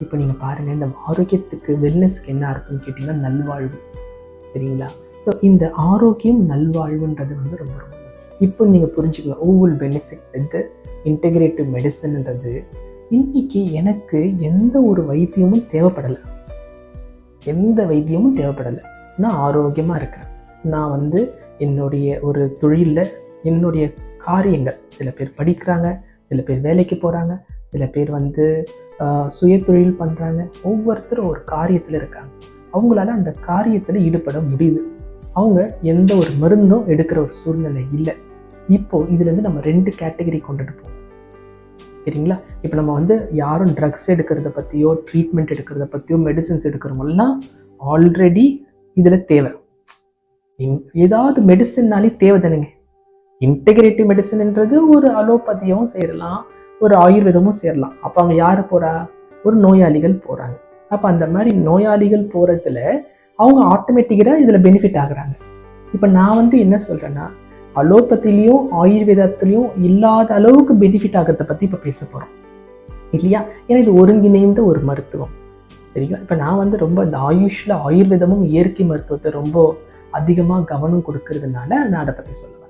இப்போ நீங்கள் பாருங்கள் இந்த ஆரோக்கியத்துக்கு வெல்னஸ்க்கு என்ன அர்த்தம்னு கேட்டிங்கன்னா நல்வாழ்வு. சரிங்களா? ஸோ இந்த ஆரோக்கியம் நல்வாழ்வுன்றது வந்து ரொம்ப ரொம்ப இப்போ நீங்கள் புரிஞ்சுக்கலாம் ஓவல் பெனிஃபிட் வித் இன்டெகிரேட்டிவ் மெடிசன்ன்றது இன்னைக்கு எனக்கு எந்த ஒரு வைத்தியமும் தேவைப்படலை. எந்த வைத்தியமும் தேவைப்படலை. நான் ஆரோக்கியமாக இருக்கிறேன் நான் வந்து என்னுடைய ஒரு தொழிலில் என்னுடைய காரியங்கள். சில பேர் படிக்கிறாங்க சில பேர் வேலைக்கு போகிறாங்க சில பேர் வந்து ஆஹ், சுய தொழில் பண்ணுறாங்க ஒவ்வொருத்தரும் ஒரு காரியத்தில் இருக்காங்க. அவங்களால அந்த காரியத்தில் ஈடுபட முடியுது. அவங்க எந்த ஒரு மருந்தும் எடுக்கிற ஒரு சூழ்நிலை இல்லை. இப்போ இதுலேருந்து நம்ம ரெண்டு கேட்டகரி கொண்டுட்டு போவோம். சரிங்களா? இப்போ நம்ம வந்து யாரும் ட்ரக்ஸ் எடுக்கிறத பற்றியோ ட்ரீட்மெண்ட் எடுக்கிறத பற்றியோ மெடிசின்ஸ் எடுக்கிறவங்கலாம் ஆல்ரெடி இதில் தேவை. இன்- ஏதாவது மெடிசன்னாலே தேவை தானுங்க. இன்டெகிரேட்டிவ் மெடிசன்ன்றது ஒரு அலோபதியாகவும் செய்யலாம் ஒரு ஆயுர்வேதமும் சேரலாம். அப்போ அவங்க யார் போகிறா ஒரு நோயாளிகள் போகிறாங்க அப்போ அந்த மாதிரி நோயாளிகள் போகிறதுல அவங்க ஆட்டோமேட்டிக்காக இதில் பெனிஃபிட் ஆகுறாங்க. இப்போ நான் வந்து என்ன சொல்கிறேன்னா அலோபத்திலையும் ஆயுர்வேதத்துலேயும் இல்லாத அளவுக்கு பெனிஃபிட் ஆகிறத பற்றி இப்போ பேச போகிறோம் இல்லையா? ஏன்னா இது ஒருங்கிணைந்த ஒரு மருத்துவம். சரிங்களா? இப்போ நான் வந்து ரொம்ப இந்த ஆயுஷில் ஆயுர்வேதமும் இயற்கை மருத்துவத்தை ரொம்ப அதிகமாக கவனம் கொடுக்கறதுனால நான் அதை பற்றி சொல்லுவேன்